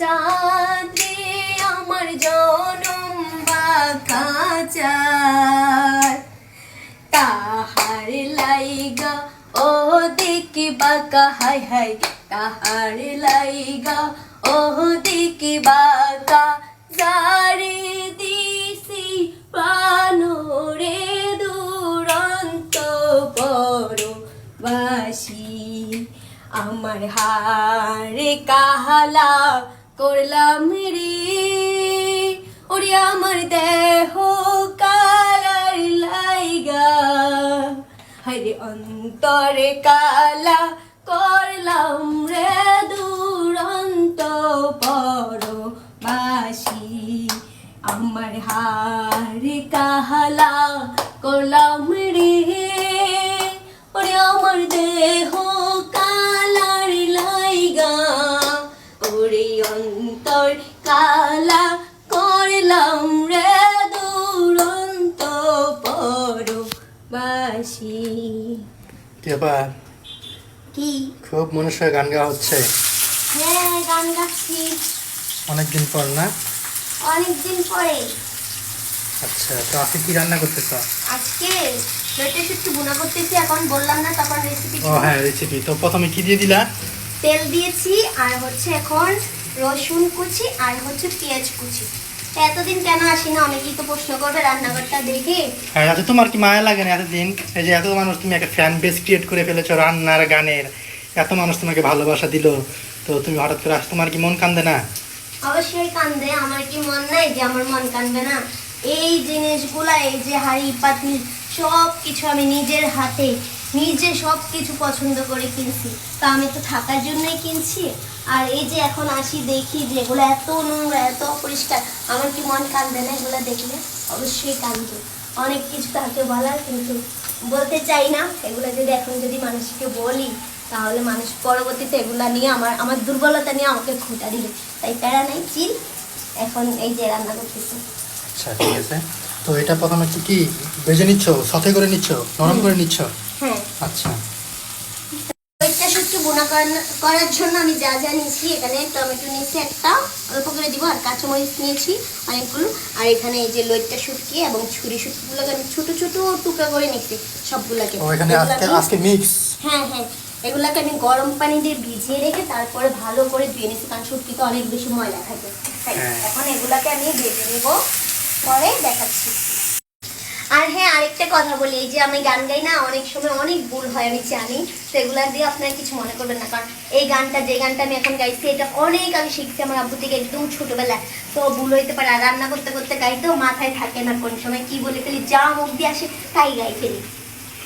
চাঁদে আমার জনম বাঁকা চার তাহার লাইগা, ও দেখি বাঁকা, হাই হাই। তাহার লাইগা, ও দেখি বাঁকা। জারে দিছি প্রাণরে দুরন্ত বড় বাসি আমার হারে কাহালা করলাম রে। ওরে আমার দেহ কালার লাইগা। হরে অন্তরে কালা করলাম রে দুরন্ত বাসি আমার হারে কাহালা করলাম রে। ওরে আমার দেহ অন্তর কালা করলাম রে দুরন্ত পর বাসি কি কি? খুব মনুষ্য গান গাওয়া হচ্ছে। হ্যাঁ গান গাচ্ছি। অনেকদিন পর না? অনেকদিন পরে। আচ্ছা তো আজকে কি রান্না করতেছ? আজকে লইটে শুটকি বুনা করতেছি এখন বললাম না তখন রেসিপি ও হ্যাঁ রেসিপি তো প্রথমে কি দিয়ে দিলা? তেল দিয়েছি আর হচ্ছে এখন রসুন কুচি আর হচ্ছে পেঁয়াজ কুচি। এতদিন কেন আসি না? অনেকেই তো প্রশ্ন করবে রান্নাঘরটা দেখে। হ্যাঁ আচ্ছা তোমার কি মায়া লাগে না এতদিন? এই যে এত মানুষ তুমি একটা ফ্যান বেস ক্রিয়েট করে ফেলেছো রান্নার গানের। এত মানুষ তোমাকে ভালোবাসা দিল। তো তুমি হঠাৎ করে আস তোমার কি মন কান্দে না? অবশ্যই কান্দে। আমার কি মন নাই যে আমার মন কান্দবে না? এই জিনিসগুলা এই যে হাড়ি পাতিল সব কিছু আমি নিজের হাতে নিজে সব কিছু পছন্দ করে কিনছি। তা আমি তো থাকার জন্যই কিনছি। আর এই যে এখন আসি দেখি যে এগুলো এত নোংরা এত অপরিষ্কার আমার কি মন কান্দবে না এগুলো দেখলে? অবশ্যই কান্দবে অনেক কিছু তাকে বলার কিন্তু বলতে চাই না। এগুলো যদি এখন যদি মানুষকে বলি তাহলে মানুষ পরবর্তীতে এগুলা নিয়ে আমার আমার দুর্বলতা নিয়ে আমাকে খোঁটা দিবে। তাই প্যারা নাই চিল। এখন এই যে রান্না করতেছি। আচ্ছা ঠিক আছে। তো এটা প্রথমে কি কি ভেজে নিচ্ছ? সতে করে নিচ্ছ? নরম করে নিচ্ছ? আচ্ছা। ওইটা শুটকি বোনা করার- জন্য আমি যা যা নিয়েছি এখানে টমেটো নিয়েছি একটা অল্প করে দিব আর কাঁচামরিচ নিয়েছি অনেকগুলো। আর এখানে এই যে লইট্টা শুটকি এবং ছুরি শুটকিগুলোকে আমি ছোট ছোট টুকরা করে নিচ্ছি সবগুলোকে। এখানে আজকে আজকে মিক্স হ্যাঁ হ্যাঁ। এগুলাকে আমি গরম পানি দিয়ে ভিজিয়ে রেখে তারপরে ভালো করে ধুয়ে নিচ্ছি কারণ শুটকিতে অনেক বেশি ময়লা থাকে। তাই হ্যাঁ। এখন এগুলাকে আমি ভেজে নেব। পরে দেখাচ্ছি। আর হ্যাঁ আরেকটা কথা বলি এই যে আমি গান গাই না অনেক সময় অনেক ভুল হয় আমি জানি তো এগুলা দিয়ে আপনারা কিছু মনে করবেন না কারণ এই গানটা যে গানটা আমি এখন গাইছি এটা অনেক আমি শিখছি আমার আব্বু থেকে একদম ছোটবেলায়। তো ভুল হইতে পারে আর রান্না করতে করতে গাইতেও মাথায় থাকে না কোন সময় কি বলে ফেলি যা মুখ দিয়ে আসে তাই গাই ফেলি।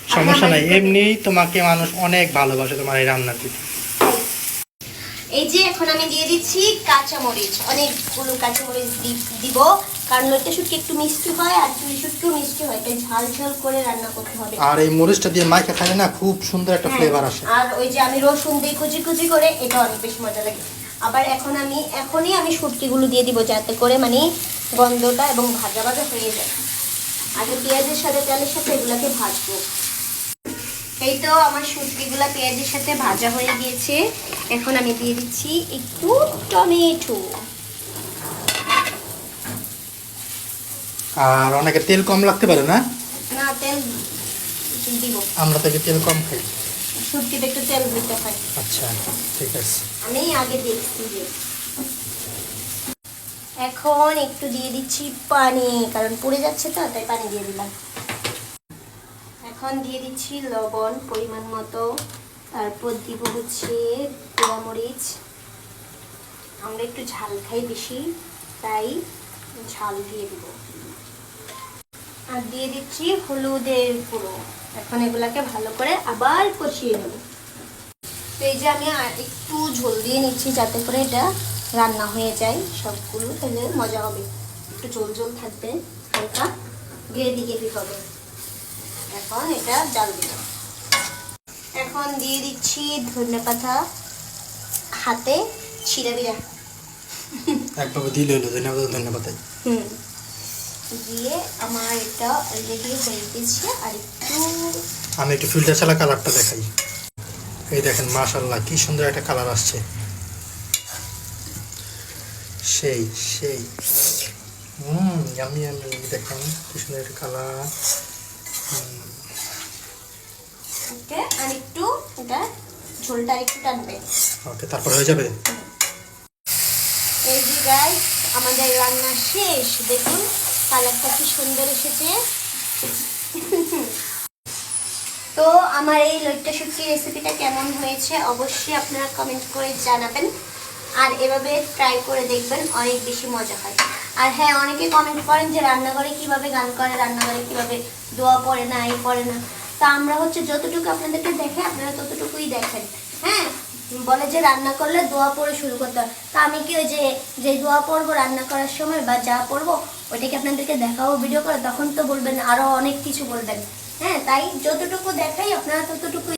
সমস্যা নাই আপনার- এমনি তোমাকে মানুষ অনেক ভালোবাসে তোমার এই প্রতি এই যে এখন আমি দিয়ে দিচ্ছি কাঁচামরিচ অনেকগুলো কাঁচামরিচ দিব। কারণ লইটা শুটকি একটু মিষ্টি হয় আর চুরি শুটকিও মিষ্টি হয় তাই ঝাল ঝাল করে রান্না করতে হবে। আর এই মরিচটা দিয়ে মাইকা খাইলে না খুব সুন্দর একটা হ্যাঁ, ফ্লেভার আসে। আর ওই যে আমি রসুন দিই কুচি কুচি করে এটা অনেক বেশি মজা লাগে। আবার এখন আমি এখনই আমি শুটকিগুলো দিয়ে দিব যাতে করে মানে গন্ধটা এবং ভাজা ভাজা হয়ে যায়। আগে পেঁয়াজের সাথে তেলের সাথে এগুলাকে ভাজবো। এই তো আমার শুটকিগুলো পেঁয়াজের সাথে ভাজা হয়ে গিয়েছে। এখন আমি দিয়ে দিচ্ছি একটু টমেটো। আর অনেকে তেল কম লাগতে পারে না? না তেল দিব। আমরা থেকে তেল কম খাই। শুটকিতে একটু তেল দিতে হয়। আচ্ছা ঠিক আছে। আমি আগে দেখছি যে এখন একটু দিয়ে দিচ্ছি পানি কারণ পুড়ে যাচ্ছে তো তাই পানি দিয়ে দিলাম। এখন দিয়ে দিচ্ছি লবণ পরিমাণ মতো। তারপর দিব হচ্ছে পোড়ামরিচ আমরা একটু ঝাল খাই বেশি তাই ঝাল দিয়ে দিব। আর দিয়ে দিচ্ছি হলুদের গুঁড়ো। এখন এগুলাকে ভালো করে আবার কষিয়ে নেব। তো এই যে আমি একটু ঝোল দিয়ে নিচ্ছি যাতে করে এটা রান্না হয়ে যায় সবগুলো তাহলে মজা হবে। একটু ঝোল ঝোল থাকবে হালকা গ্রেভি গ্রেভি হবে। এখন এটা জাল দিব। এখন দিয়ে দিচ্ছি ধনে পাতা হাতে ছিঁড়ে বিড়া একভাবে দিলে হলো ধন্যবাদ ধন্যবাদ হুম। দিয়ে আমার এটা হয়ে গেছে আর একটু আমি একটু ফিল্টার ছাড়া কালারটা দেখাই। এই দেখেন মাশাল্লাহ কি সুন্দর একটা কালার আসছে। সেই সেই। হুম আমি আমি দেখেন কি সুন্দর একটা কালার ওকে আর একটু এটা ঝোলটা একটু টানবে। ওকে তারপর হয়ে যাবে? এই যে গাইস আমাদের রান্না শেষ। দেখুন কালারটা কি সুন্দর এসেছে? তো আমার এই লইট্টা শুটকি রেসিপিটা কেমন হয়েছে অবশ্যই আপনারা কমেন্ট করে জানাবেন। আর এভাবে ট্রাই করে দেখবেন, অনেক বেশি মজা হয়। আর হ্যাঁ অনেকে কমেন্ট করেন যে রান্নাঘরে কীভাবে গান করে, রান্নাঘরে কীভাবে দোয়া পড়ে না এই পড়ে না। তা আমরা হচ্ছে যতটুকু আপনাদেরকে দেখে, আপনারা ততটুকুই দেখেন। হ্যাঁ বলে যে রান্না করলে দোয়া পড়ে শুরু করতে হয়। তা আমি কি ওই যে যে দোয়া পড়ব রান্না করার সময় বা যা পড়ব, ওইটাকে আপনাদেরকে দেখাবো ভিডিও করে, তখন তো বলবেন আরও অনেক কিছু বলবেন। হ্যাঁ তাই যতটুকু দেখাই, আপনারা ততটুকুই